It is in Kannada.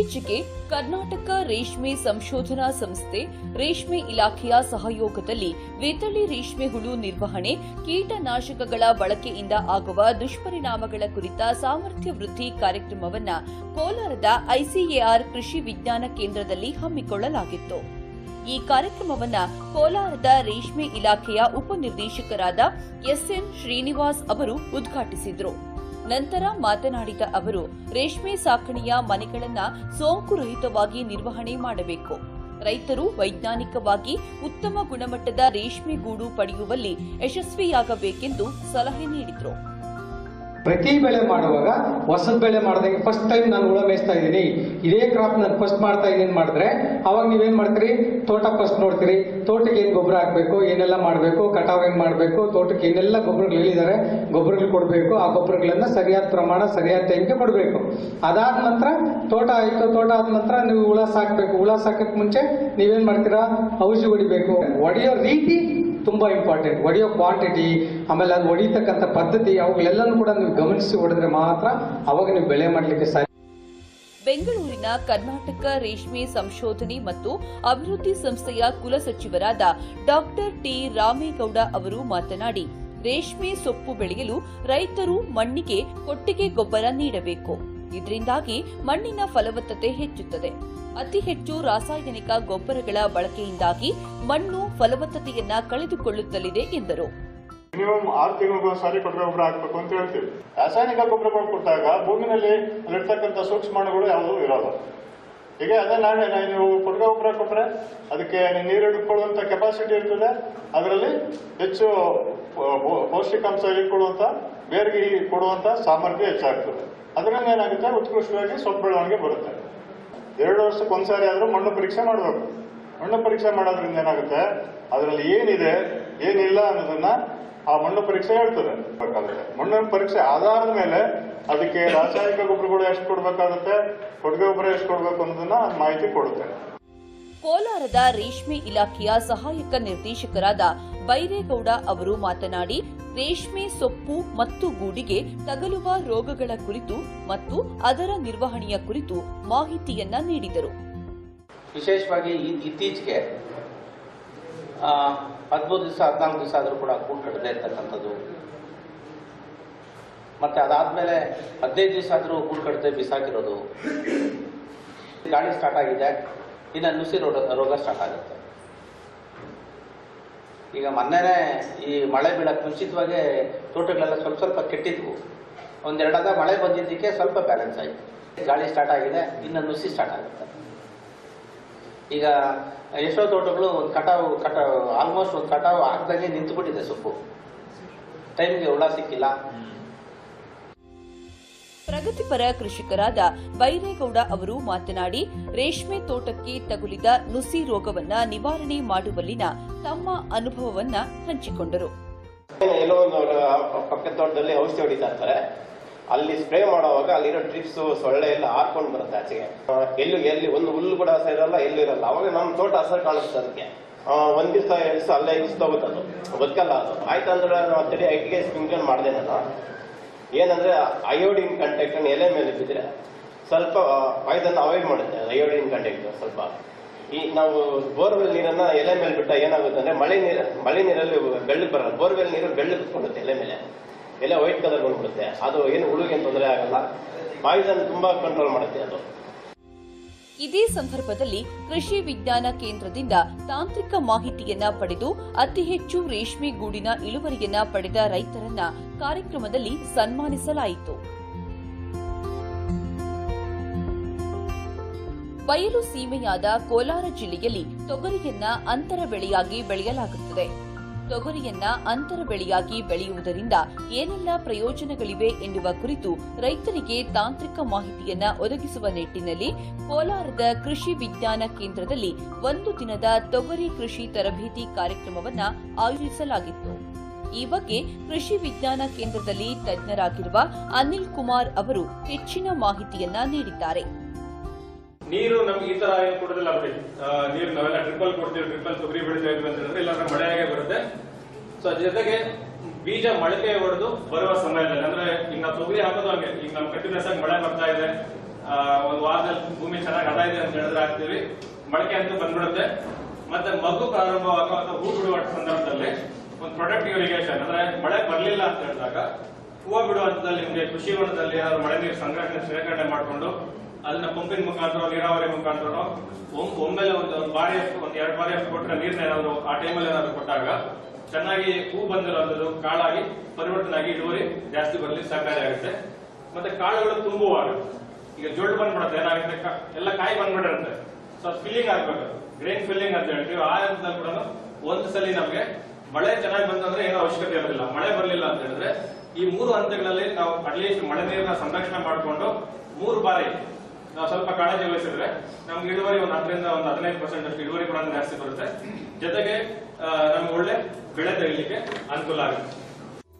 ಇತ್ತೀಚೆಗೆ ಕರ್ನಾಟಕ ರೇಷ್ಮೆ ಸಂಶೋಧನಾ ಸಂಸ್ಥೆ ರೇಷ್ಮೆ ಇಲಾಖೆಯ ಸಹಯೋಗದಲ್ಲಿ ವೇತಳಿ ರೇಷ್ಮೆ ಹುಳು ನಿರ್ವಹಣೆ ಕೀಟನಾಶಕಗಳ ಬಳಕೆಯಿಂದ ಆಗುವ ದುಷ್ಪರಿಣಾಮಗಳ ಕುರಿತ ಸಾಮರ್ಥ್ಯ ವೃದ್ಧಿ ಕಾರ್ಯಕ್ರಮವನ್ನು ಕೋಲಾರದ ಐಸಿಎಆರ್ ಕೃಷಿ ವಿಜ್ಞಾನ ಕೇಂದ್ರದಲ್ಲಿ ಹಮ್ಮಿಕೊಳ್ಳಲಾಗಿತ್ತು. ಈ ಕಾರ್ಯಕ್ರಮವನ್ನು ಕೋಲಾರದ ರೇಷ್ಮೆ ಇಲಾಖೆಯ ಉಪನಿರ್ದೇಶಕರಾದ ಎಸ್ಎನ್ ಶ್ರೀನಿವಾಸ್ ಅವರು ಉದ್ಘಾಟಿಸಿದರು. ನಂತರ ಮಾತನಾಡಿದ ಅವರು, ರೇಷ್ಮೆ ಸಾಕಣೆಯ ಮನೆಗಳನ್ನು ಸೋಂಕು ರಹಿತವಾಗಿ ನಿರ್ವಹಣೆ ಮಾಡಬೇಕು. ರೈತರು ವೈಜ್ಞಾನಿಕವಾಗಿ ಉತ್ತಮ ಗುಣಮಟ್ಟದ ರೇಷ್ಮೆ ಗೂಡು ಪಡೆಯುವಲ್ಲಿ ಯಶಸ್ವಿಯಾಗಬೇಕೆಂದು ಸಲಹೆ ನೀಡಿದರು. ಪ್ರತಿ ಬೆಳೆ ಮಾಡುವಾಗ ಹೊಸದ ಬೆಳೆ ಮಾಡಿದಾಗ ಫಸ್ಟ್ ಟೈಮ್ ನಾನು ಹುಳ ಮೇಯಿಸ್ತಾ ಇದ್ದೀನಿ. ಇದೇ ಕ್ರಾಪ್ ನಾನು ಫಸ್ಟ್ ಮಾಡ್ತಾ ಇದ್ದೀನಿ ಮಾಡಿದ್ರೆ, ಅವಾಗ ನೀವೇನು ಮಾಡ್ತೀರಿ? ತೋಟ ಫಸ್ಟ್ ನೋಡ್ತೀರಿ. ತೋಟಕ್ಕೆ ಏನು ಗೊಬ್ಬರ ಹಾಕಬೇಕು? ಏನೆಲ್ಲ ಮಾಡಬೇಕು? ಕಟಾವ್ ಹೆಂಗ್ ಮಾಡಬೇಕು? ತೋಟಕ್ಕೆ ಏನೆಲ್ಲ ಗೊಬ್ಬರಗಳು ಹೇಳಿದ್ದಾರೆ, ಗೊಬ್ಬರಗಳು ಕೊಡಬೇಕು. ಆ ಗೊಬ್ಬರಗಳನ್ನ ಸರಿಯಾದ ಪ್ರಮಾಣ, ಸರಿಯಾದ ಟೈಮ್ಗೆ ಕೊಡಬೇಕು. ಅದಾದ ನಂತರ ತೋಟ ಆಯ್ತು. ತೋಟ ಆದ ನಂತರ ನೀವು ಹುಳ ಸಾಕ್ಬೇಕು. ಹುಳ ಸಾಕಕ್ಕೆ ಮುಂಚೆ ನೀವೇನು ಮಾಡ್ತೀರಾ? ಔಷಧಿ ಹೊಡಿಬೇಕು. ಹೊಡೆಯೋ ರೀತಿ ತುಂಬಾ ಇಂಪಾರ್ಟೆಂಟ್ ಹೊಡೆಯೋ ಕ್ವಾಂಟಿಟಿ ಆಮೇಲೆ ಅದು ಹೊಡಿತಕ್ಕಂಥ ಪದ್ಧತಿ, ಅವುಗಳೆಲ್ಲನೂ ಕೂಡ ನೀವು ಗಮನಿಸಿ ಹೊಡೆದ್ರೆ ಮಾತ್ರ ಅವಾಗ ನೀವು ಬೆಳೆ ಮಾಡಲಿಕ್ಕೆ ಸಾಧ್ಯ. ಬೆಂಗಳೂರಿನ ಕರ್ನಾಟಕ ರೇಷ್ಮೆ ಸಂಶೋಧನೆ ಮತ್ತು ಅಭಿವೃದ್ಧಿ ಸಂಸ್ಥೆಯ ಕುಲಸಚಿವರಾದ ಡಾಕ್ಟರ್ ಟಿ ರಾಮೇಗೌಡ ಅವರು ಮಾತನಾಡಿ, ರೇಷ್ಮೆ ಸೊಪ್ಪು ಬೆಳೆಯಲು ರೈತರು ಮಣ್ಣಿಗೆ ಕೊಟ್ಟಿಗೆ ಗೊಬ್ಬರ ನೀಡಬೇಕು. ಇದರಿಂದಾಗಿ ಮಣ್ಣಿನ ಫಲವತ್ತತೆ ಹೆಚ್ಚುತ್ತದೆ. ಅತಿ ಹೆಚ್ಚು ರಾಸಾಯನಿಕ ಗೊಬ್ಬರಗಳ ಬಳಕೆಯಿಂದಾಗಿ ಮಣ್ಣು ಫಲವತ್ತತೆಯನ್ನ ಕಳೆದುಕೊಳ್ಳುತ್ತಲಿದೆ ಎಂದರು. ಮಿನಿಮಮ್ ಆರು ತಿಂಗಳು ಸಾರಿ ಕೊಟ್ಟರೆ ಗೊಬ್ಬರ ಹಾಕಬೇಕು ಅಂತ ಹೇಳ್ತೀವಿ. ರಾಸಾಯನಿಕ ಗೊಬ್ಬರಗಳು ಕೊಟ್ಟಾಗ ಭೂಮಿನಲ್ಲಿ ಅಲ್ಲಿರ್ತಕ್ಕಂಥ ಸೂಕ್ಷ್ಮಾಣುಗಳು ಯಾವುದೂ ಇರೋಲ್ಲ. ಹೀಗೆ ಅದೇ ನಾನು ನಾವು ಕೊಟ್ಟಿಗೆ ಗೊಬ್ಬರ ಕೊಟ್ಟರೆ ಅದಕ್ಕೆ ನೀರು ಹಿಡ್ಕೊಳ್ಳುವಂಥ ಕೆಪಾಸಿಟಿ ಇರ್ತದೆ. ಅದರಲ್ಲಿ ಹೆಚ್ಚು ಪೌಷ್ಟಿಕಾಂಶ ಕೊಡುವಂಥ ಬೇರಿಗೆ ಕೊಡುವಂಥ ಸಾಮರ್ಥ್ಯ ಹೆಚ್ಚಾಗ್ತದೆ. ಅದರಿಂದ ಏನಾಗುತ್ತೆ? ಉತ್ಕೃಷ್ಟವಾಗಿ ಸೊಪ್ಪು ಬೆಳವಣಿಗೆ ಬರುತ್ತೆ. ಎರಡು ವರ್ಷಕ್ಕೆ ಒಂದ್ಸಾರಿ ಆದರೂ ಮಣ್ಣು ಪರೀಕ್ಷೆ ಮಾಡಬೇಕು. ಮಣ್ಣು ಪರೀಕ್ಷೆ ಮಾಡೋದ್ರಿಂದ ಏನಾಗುತ್ತೆ? ಅದರಲ್ಲಿ ಏನಿದೆ, ಏನಿಲ್ಲ ಅನ್ನೋದನ್ನ ಆ ಮಣ್ಣು ಪರೀಕ್ಷೆ ಹೇಳ್ತದೆ. ಬೇಕಾಗುತ್ತೆ. ಮಣ್ಣಿನ ಪರೀಕ್ಷೆ ಆಧಾರದ ಮೇಲೆ ಅದಕ್ಕೆ ರಾಸಾಯನಿಕ ಗೊಬ್ಬರಗಳು ಎಷ್ಟು ಕೊಡಬೇಕಾಗುತ್ತೆ, ಕೊಡುಗೆ ಗೊಬ್ಬರ ಎಷ್ಟು ಕೊಡಬೇಕು ಅನ್ನೋದನ್ನ ಮಾಹಿತಿ ಕೊಡುತ್ತೆ. ಕೋಲಾರದ ರೇಷ್ಮೆ ಇಲಾಖೆಯ ಸಹಾಯಕ ನಿರ್ದೇಶಕರಾದ ಬೈರೇಗೌಡ ಅವರು ಮಾತನಾಡಿ, ರೇಷ್ಮೆ ಸೊಪ್ಪು ಮತ್ತು ಗೂಡಿಗೆ ತಗಲುವ ರೋಗಗಳ ಕುರಿತು ಮತ್ತು ಅದರ ನಿರ್ವಹಣೆಯ ಕುರಿತು ಮಾಹಿತಿಯನ್ನ ನೀಡಿದರು. ವಿಶೇಷವಾಗಿ ಇತ್ತೀಚೆಗೆ ಹದಿಮೂರು ದಿವಸ, ಹದಿನಾಲ್ಕು ದಿವಸ ಆದರೂ ಕೂಡ ಕೂಡು ಕಟ್ಟದೇ ಇರ್ತಕ್ಕಂಥದ್ದು. ಮತ್ತೆ ಅದಾದ್ಮೇಲೆ ಹದಿನೈದು ದಿವಸ ಆದರೂ ಕೂಡು ಕಟ್ಟದೆ ಬಿಸಾಕಿರೋದು. ಗಾಳಿ ಸ್ಟಾರ್ಟ್ ಆಗಿದೆ. ಇನ್ನು ನುಸಿ ರೋಗ ರೋಗ ಸ್ಟಾರ್ಟ್ ಆಗುತ್ತೆ. ಈಗ ಮೊನ್ನೆನೇ ಈ ಮಳೆ ಬೀಳಕ್ಕೆ ಮುಂಚಿತವಾಗೇ ತೋಟಗಳೆಲ್ಲ ಸ್ವಲ್ಪ ಸ್ವಲ್ಪ ಕೆಟ್ಟಿದ್ವು. ಒಂದೆರಡಾದ ಮಳೆ ಬಂದಿದ್ದಕ್ಕೆ ಸ್ವಲ್ಪ ಬ್ಯಾಲೆನ್ಸ್ ಆಯಿತು. ಗಾಳಿ ಸ್ಟಾರ್ಟ್ ಆಗಿದೆ, ಇನ್ನು ನುಸಿ ಸ್ಟಾರ್ಟ್ ಆಗುತ್ತೆ. ಈಗ ಎಷ್ಟೋ ತೋಟಗಳು ಒಂದು ಕಟಾವು ಕಟಾವು ಆಲ್ಮೋಸ್ಟ್ ಒಂದು ಕಟಾವು ಆಗ್ದಾಗೆ ನಿಂತುಬಿಟ್ಟಿದೆ ಸೊಪ್ಪು. ಟೈಮ್ಗೆ ಹುಳ ಸಿಕ್ಕಿಲ್ಲ. ಪ್ರಗತಿಪರ ಕೃಷಿಕರಾದ ಬೈರೇಗೌಡ ಅವರು ಮಾತನಾಡಿ, ರೇಷ್ಮೆ ತೋಟಕ್ಕೆ ತಗುಲಿದ ನುಸಿ ರೋಗವನ್ನ ನಿವಾರಣೆ ಮಾಡುವಲ್ಲಿನ ತಮ್ಮ ಅನುಭವವನ್ನ ಹಂಚಿಕೊಂಡರು. ಪಕ್ಕದ ತೋಟದಲ್ಲಿ ಔಷಧಿ ಹೊಡಿತಾ ಅಲ್ಲಿ ಸ್ಪ್ರೇ ಮಾಡುವಾಗ ಅಲ್ಲಿರೋ ಟ್ರಿಪ್ಸ್ ಸೊಳ್ಳೆ ಎಲ್ಲ ಹಾಕೊಂಡು ಬರುತ್ತೆ ಆಚೆಗೆ. ಎಲ್ಲಿ ಎಲ್ಲೂ, ಒಂದು ಹುಲ್ಲು ಕೂಡ ಇರಲ್ಲ, ಎಲ್ಲೂ ಇರಲ್ಲ. ಅವಾಗ ನಮ್ಮ ತೋಟ ಹಸರು ಕಾಣಿಸ್ತದೆ ಅದಕ್ಕೆ. ಒಂದ್ ದಿವಸ, ಎರಡು ದಿವಸ ಅಲ್ಲೇ ಹೋಗುತ್ತೆ ಅದು ಬದುಕಲ್ಲ ಅದು. ಆಯ್ತು ಅಂದ್ರೆ ಐಟಿಗೆ ಸ್ಪ್ರಿಂಕ್ಲರ್ ಮಾಡಿದೆ ನಾನು. ಏನಂದ್ರೆ ಅಯೋಡಿನ್ ಕಂಟೆಕ್ಟ್ ಎಲೆ ಮೇಲೆ ಬಿದ್ದರೆ ಸ್ವಲ್ಪ ಪಾಯ್ದನ್ನ ಅವಾಯ್ಡ್ ಮಾಡುತ್ತೆ ಅಯೋಡಿನ್ ಕಂಟೆಕ್ಟ್ ಸ್ವಲ್ಪ. ಈ ನಾವು ಬೋರ್ವೆಲ್ ನೀರನ್ನ ಎಲೆ ಮೇಲೆ ಬಿಟ್ಟ ಏನಾಗುತ್ತೆ ಅಂದ್ರೆ ಮಳೆ ನೀರು, ಮಳೆ ನೀರಲ್ಲಿ ಬೆಳ್ಳಗೆ ಬರಲ್ಲ. ಬೋರ್ವೆಲ್ ನೀರು ಬೆಳ್ಳಗೆ ಕುತ್ಕೊಳ್ಳುತ್ತೆ ಎಲೆ ಮೇಲೆ. ಎಲೆ ವೈಟ್ ಕಲರ್ ಬಂದ್ಬಿಡುತ್ತೆ. ಅದು ಏನು ಹುಳುಗೆ ತೊಂದರೆ ಆಗಲ್ಲ. ಪಾಯ್ಸನ್ ತುಂಬಾ ಕಂಟ್ರೋಲ್ ಮಾಡುತ್ತೆ ಅದು. ಇದೇ ಸಂದರ್ಭದಲ್ಲಿ ಕೃಷಿ ವಿಜ್ಞಾನ ಕೇಂದ್ರದಿಂದ ತಾಂತ್ರಿಕ ಮಾಹಿತಿಯನ್ನ ಪಡೆದು ಅತಿ ಹೆಚ್ಚು ರೇಷ್ಮೆ ಗೂಡಿನ ಇಳುವರಿಯನ್ನ ಪಡೆದ ರೈತರನ್ನ ಕಾರ್ಯಕ್ರಮದಲ್ಲಿ ಸನ್ಮಾನಿಸಲಾಯಿತು. ಬಯಲು ಸೀಮೆಯಾದ ಕೋಲಾರ ಜಿಲ್ಲೆಯಲ್ಲಿ ತೊಗರಿಯನ್ನ ಅಂತರ ಬೆಳೆಯಾಗಿ ಬೆಳೆಯಲಾಗುತ್ತದೆ. ತೊಗರಿಯನ್ನ ಅಂತರ ಬೆಳೆಯಾಗಿ ಬೆಳೆಯುವುದರಿಂದ ಏನೆಲ್ಲ ಪ್ರಯೋಜನಗಳಿವೆ ಎನ್ನುವ ಕುರಿತು ರೈತರಿಗೆ ತಾಂತ್ರಿಕ ಮಾಹಿತಿಯನ್ನ ಒದಗಿಸುವ ನಿಟ್ಟಿನಲ್ಲಿ ಕೋಲಾರದ ಕೃಷಿ ವಿಜ್ಞಾನ ಕೇಂದ್ರದಲ್ಲಿ ಒಂದು ದಿನದ ತೊಗರಿ ಕೃಷಿ ತರಬೇತಿ ಕಾರ್ಯಕ್ರಮವನ್ನು ಆಯೋಜಿಸಲಾಗಿತ್ತು. ಈ ಬಗ್ಗೆ ಕೃಷಿ ವಿಜ್ಞಾನ ಕೇಂದ್ರದಲ್ಲಿ ತಜ್ಞರಾಗಿರುವ ಅನಿಲ್ ಕುಮಾರ್ ಅವರು ಹೆಚ್ಚಿನ ಮಾಹಿತಿಯನ್ನ ನೀಡಿದ್ದಾರೆ. ನೀರು ನಮ್ಗೆ ಈ ತರ ಏನು ಕೊಡೋದಿಲ್ಲ ಬಿಡಿ ನೀರು ನಾವೆಲ್ಲ ಟ್ರಿಪಲ್ ಕೊಡ್ತೀವಿ ಟ್ರಿಪಲ್ ತೊಗರಿ ಬೆಳಿತಾ ಇದ್ವಿ ಅಂತ ಹೇಳಿದ್ರೆ ಇಲ್ಲಾಂದ್ರೆ ಮಳೆಯಾಗೆ ಬರುತ್ತೆ. ಸೊ ಜೊತೆಗೆ ಬೀಜ ಮೊಳಕೆ ಹೊಡೆದು ಬರುವ ಸಮಯದಲ್ಲಿ, ಅಂದ್ರೆ ಈಗ ನಾವು ತೊಗರಿ ಹಾಕೋದು ಹಂಗೆ, ಈಗ ನಮ್ ಕಂಟಿನ್ಯೂಸ್ ಆಗಿ ಮಳೆ ಬರ್ತಾ ಇದೆ ಒಂದು ವಾರದಲ್ಲಿ ಭೂಮಿ ಚೆನ್ನಾಗಿ ಹದ ಇದೆ ಅಂತ ಹೇಳಿದ್ರೆ ಹಾಕ್ತೀವಿ. ಮೊಳಕೆ ಅಂತೂ ಬಂದ್ಬಿಡುತ್ತೆ. ಮತ್ತೆ ಮಗು ಪ್ರಾರಂಭವಾಗುವ ಅಥವಾ ಹೂ ಬಿಡುವ ಸಂದರ್ಭದಲ್ಲಿ ಒಂದು ಪ್ರೊಡಕ್ಟ್ ಇರಿಗೇಷನ್ ಅಂದ್ರೆ ಮಳೆ ಬರಲಿಲ್ಲ ಅಂತ ಹೇಳಿದಾಗ, ಹೂವು ಬಿಡುವಂತದಲ್ಲಿ ನಿಮಗೆ ಕೃಷಿ ಹೊಂಡದಲ್ಲಿ ಯಾರು ಮಳೆ ನೀರು ಸಂಗ್ರಹಣೆ, ಶೇಖರಣೆ ಮಾಡಿಕೊಂಡು ಅದನ್ನ ಪಂಪಿನ ಮುಖಾಂತರ, ನೀರಾವರಿ ಮುಖಾಂತರ ಒಮ್ಮೆಲೆ ಒಂದು ಬಾರಿ ಒಂದು ಎರಡು ಬಾರಿ ಅಷ್ಟು ಕೊಟ್ಟರೆ ನೀರ್ನ ಏನಾದ್ರು ಆ ಟೈಮಲ್ಲಿ ಏನಾದ್ರು ಕೊಟ್ಟಾಗ ಚೆನ್ನಾಗಿ ಹೂ ಬಂದಿರೋದು ಕಾಳಾಗಿ ಪರಿವರ್ತನೆ ಆಗಿ ಇಳುವರಿ ಜಾಸ್ತಿ ಬರಲಿ ಸಹಕಾರಿಯಾಗುತ್ತೆ ಮತ್ತೆ ಕಾಳುಗಳು ತುಂಬುವಾಗ ಈಗ ಜೊಳ್ಳು ಬಂದ್ಬಿಡುತ್ತೆ, ಏನಾಗುತ್ತೆ? ಎಲ್ಲ ಕಾಯಿ ಬಂದ್ಬಿಟ್ಟಿರುತ್ತೆ. ಸೊ ಫಿಲ್ಲಿಂಗ್ ಆಗ್ಬೇಕು. ಗ್ರೇನ್ ಫಿಲ್ಲಿಂಗ್ ಅಂತ ಹೇಳ್ತೀವಿ. ಆ ಹಂತದಲ್ಲಿ ಕೂಡ ಒಂದು ಸಲ ನಮಗೆ ಮಳೆ ಚೆನ್ನಾಗಿ ಬಂತಂದ್ರೆ ಏನೋ ಅವಶ್ಯಕತೆ ಇರಲಿಲ್ಲ ಮಳೆ ಬರಲಿಲ್ಲ ಅಂತ ಹೇಳಿದ್ರೆ ಈ ಮೂರು ಹಂತಗಳಲ್ಲಿ ನಾವು ಅಟ್ಲೀಸ್ಟ್ ಮಳೆ ನೀರನ್ನ ಸಂರಕ್ಷಣೆ ಮಾಡಿಕೊಂಡು ಮೂರು ಬಾರಿ ನಾವು ಸ್ವಲ್ಪ ಕಾಳಜಿ ವಹಿಸಿದ್ರೆ ನಮ್ಗೆ ಇಳುವರಿ ಒಂದು ಹತ್ತರಿಂದ ಒಂದು ಹದಿನೈದು ಪರ್ಸೆಂಟ್ ಅಷ್ಟು ಇಳುವರಿ ಕೂಡ ಜಾಸ್ತಿ ಬರುತ್ತೆ. ಜೊತೆಗೆ ನಮ್ಗೆ ಒಳ್ಳೆ ಬೆಳೆ ತೆಗಿಲಿಕ್ಕೆ ಅನುಕೂಲ ಆಗುತ್ತೆ.